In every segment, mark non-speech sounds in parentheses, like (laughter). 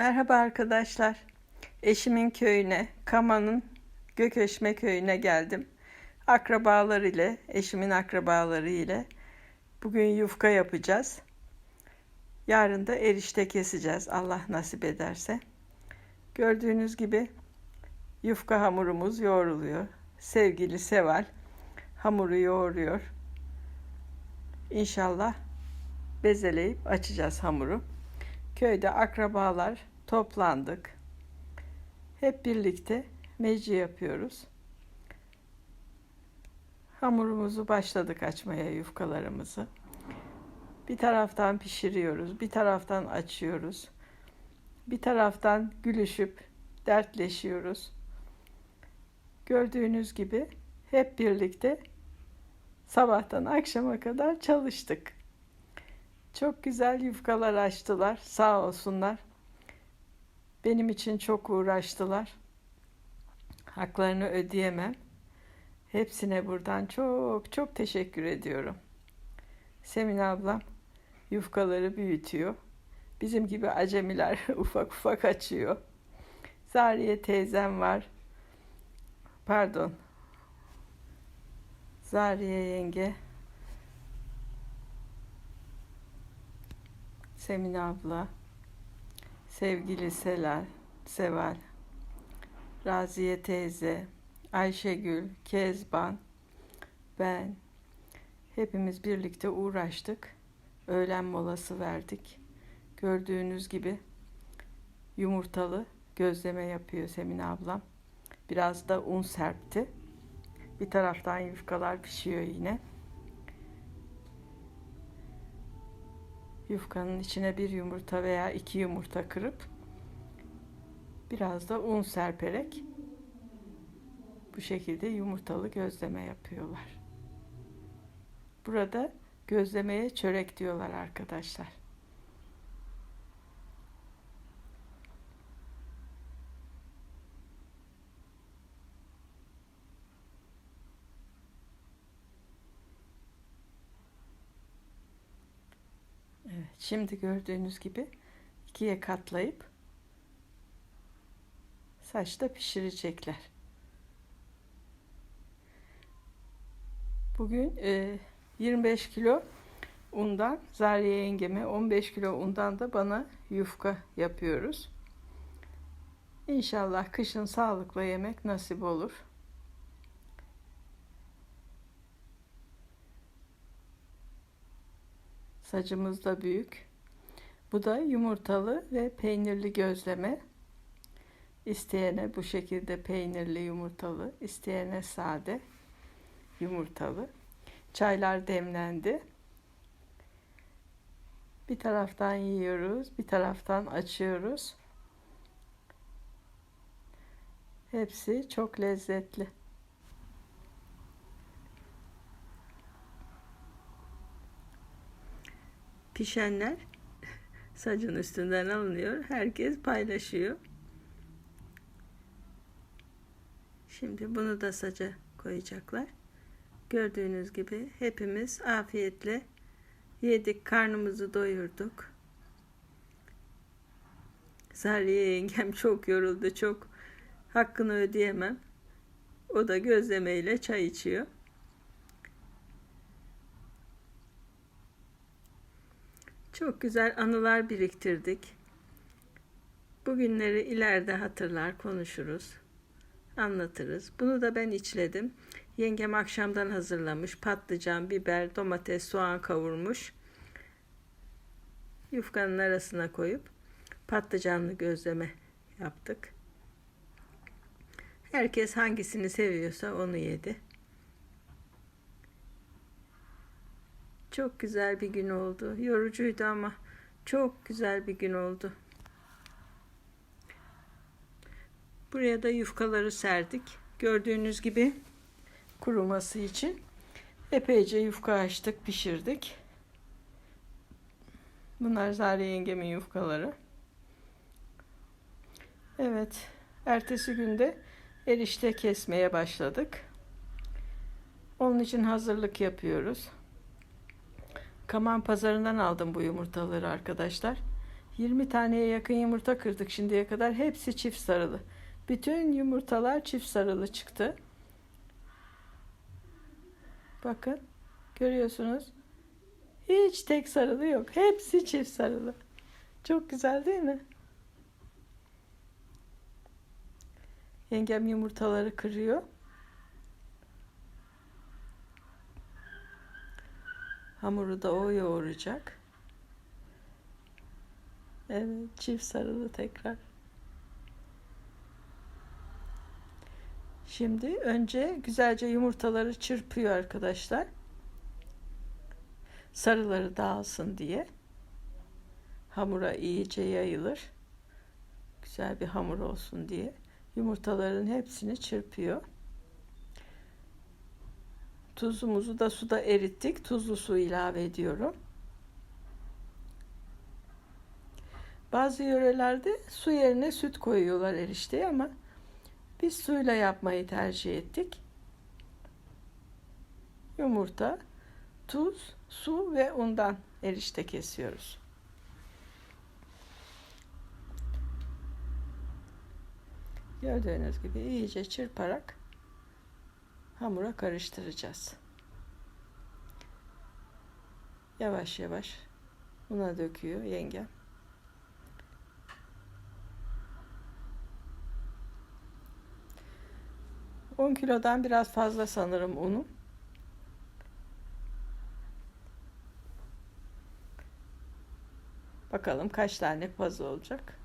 Merhaba arkadaşlar. Eşimin köyüne, Kama'nın Gököşme köyüne geldim. Akrabalar ile, eşimin akrabaları ile bugün yufka yapacağız. Yarın da erişte keseceğiz Allah nasip ederse. Gördüğünüz gibi yufka hamurumuz yoğruluyor. Sevgili Seval hamuru yoğuruyor. İnşallah bezeleyip açacağız hamuru. Köyde akrabalar toplandık. Hep birlikte meci yapıyoruz. Hamurumuzu başladık açmaya yufkalarımızı. Bir taraftan pişiriyoruz, bir taraftan açıyoruz. Bir taraftan gülüşüp dertleşiyoruz. Gördüğünüz gibi hep birlikte sabahtan akşama kadar çalıştık. Çok güzel yufkalar açtılar. Sağ olsunlar. Benim için çok uğraştılar. Haklarını ödeyemem. Hepsine buradan çok çok teşekkür ediyorum. Semin ablam yufkaları büyütüyor. Bizim gibi acemiler (laughs) ufak ufak açıyor. Zariye teyzem var. Pardon. Zariye yenge Semine abla, sevgili Selal, Seval, Raziye teyze, Ayşegül, Kezban, ben hepimiz birlikte uğraştık. Öğlen molası verdik. Gördüğünüz gibi yumurtalı gözleme yapıyor Semine ablam. Biraz da un serpti. Bir taraftan yufkalar pişiyor yine. Yufkanın içine bir yumurta veya iki yumurta kırıp biraz da un serperek bu şekilde yumurtalı gözleme yapıyorlar. Burada gözlemeye çörek diyorlar arkadaşlar. Evet, şimdi gördüğünüz gibi ikiye katlayıp saçta pişirecekler. Bugün e, 25 kilo undan Zariye yengeme 15 kilo undan da bana yufka yapıyoruz. İnşallah kışın sağlıklı yemek nasip olur. Sacımız da büyük. Bu da yumurtalı ve peynirli gözleme. İsteyene bu şekilde peynirli yumurtalı, isteyene sade yumurtalı. Çaylar demlendi. Bir taraftan yiyoruz, bir taraftan açıyoruz. Hepsi çok lezzetli. Pişenler sacın üstünden alınıyor. Herkes paylaşıyor. Şimdi bunu da saca koyacaklar. Gördüğünüz gibi hepimiz afiyetle yedik, karnımızı doyurduk. Zariye yengem (laughs) çok yoruldu, çok hakkını ödeyemem. O da gözlemeyle çay içiyor. Çok güzel anılar biriktirdik. Bugünleri ileride hatırlar, konuşuruz, anlatırız. Bunu da ben içledim. Yengem akşamdan hazırlamış. Patlıcan, biber, domates, soğan kavurmuş. Yufkanın arasına koyup patlıcanlı gözleme yaptık. Herkes hangisini seviyorsa onu yedi. Çok güzel bir gün oldu. Yorucuydu ama çok güzel bir gün oldu. Buraya da yufkaları serdik. Gördüğünüz gibi kuruması için epeyce yufka açtık, pişirdik. Bunlar Zare yengemin yufkaları. Evet, ertesi günde erişte kesmeye başladık. Onun için hazırlık yapıyoruz. Kaman pazarından aldım bu yumurtaları arkadaşlar. 20 taneye yakın yumurta kırdık şimdiye kadar. Hepsi çift sarılı. Bütün yumurtalar çift sarılı çıktı. Bakın. Görüyorsunuz. Hiç tek sarılı yok. Hepsi çift sarılı. Çok güzel değil mi? Yengem yumurtaları kırıyor. Hamuru da o yoğuracak. Evet, çift sarılı tekrar. Şimdi önce güzelce yumurtaları çırpıyor arkadaşlar. Sarıları dağılsın diye. Hamura iyice yayılır. Güzel bir hamur olsun diye. Yumurtaların hepsini çırpıyor. Tuzumuzu da suda erittik. Tuzlu su ilave ediyorum. Bazı yörelerde su yerine süt koyuyorlar erişteye ama biz suyla yapmayı tercih ettik. Yumurta, tuz, su ve undan erişte kesiyoruz. Gördüğünüz gibi iyice çırparak hamura karıştıracağız. Yavaş yavaş una döküyor yengem. On kilodan biraz fazla sanırım unum. Bakalım kaç tane pazı olacak.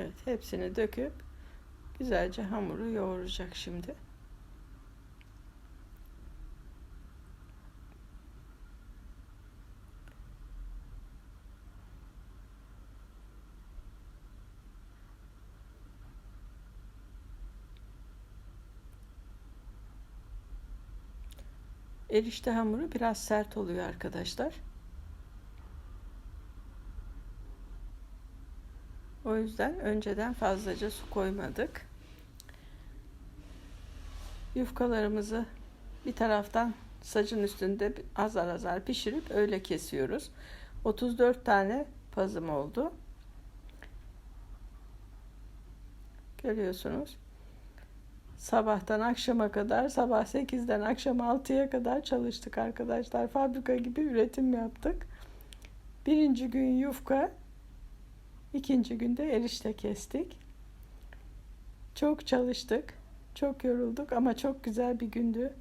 Evet, hepsini döküp güzelce hamuru yoğuracak şimdi. Erişte hamuru biraz sert oluyor arkadaşlar. O yüzden önceden fazlaca su koymadık. Yufkalarımızı bir taraftan sacın üstünde azar azar pişirip öyle kesiyoruz. 34 tane pazım oldu. Görüyorsunuz. Sabahtan akşama kadar, sabah 8'den akşam 6'ya kadar çalıştık arkadaşlar. Fabrika gibi üretim yaptık. Birinci gün yufka, ikinci günde erişte kestik. Çok çalıştık, çok yorulduk ama çok güzel bir gündü.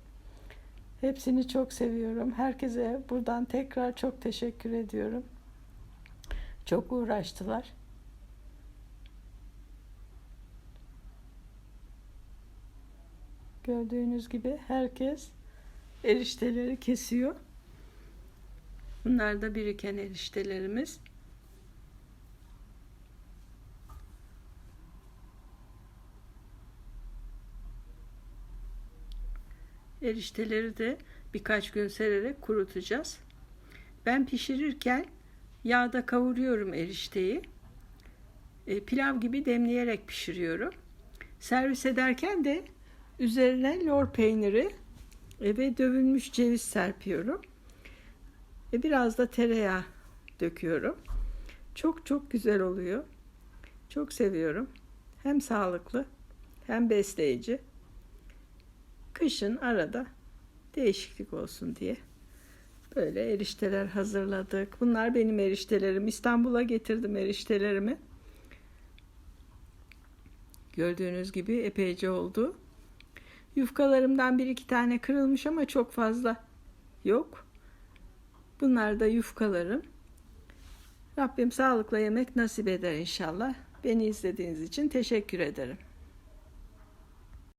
Hepsini çok seviyorum. Herkese buradan tekrar çok teşekkür ediyorum. Çok uğraştılar. Gördüğünüz gibi herkes erişteleri kesiyor. Bunlar da biriken eriştelerimiz. Erişteleri de birkaç gün sererek kurutacağız. Ben pişirirken yağda kavuruyorum erişteyi. E, pilav gibi demleyerek pişiriyorum. Servis ederken de Üzerine lor peyniri ve dövülmüş ceviz serpiyorum. Ve biraz da tereyağı döküyorum. Çok çok güzel oluyor. Çok seviyorum. Hem sağlıklı hem besleyici. Kışın arada değişiklik olsun diye böyle erişteler hazırladık. Bunlar benim eriştelerim. İstanbul'a getirdim eriştelerimi. Gördüğünüz gibi epeyce oldu. Yufkalarımdan bir iki tane kırılmış ama çok fazla yok. Bunlar da yufkalarım. Rabbim sağlıkla yemek nasip eder inşallah. Beni izlediğiniz için teşekkür ederim.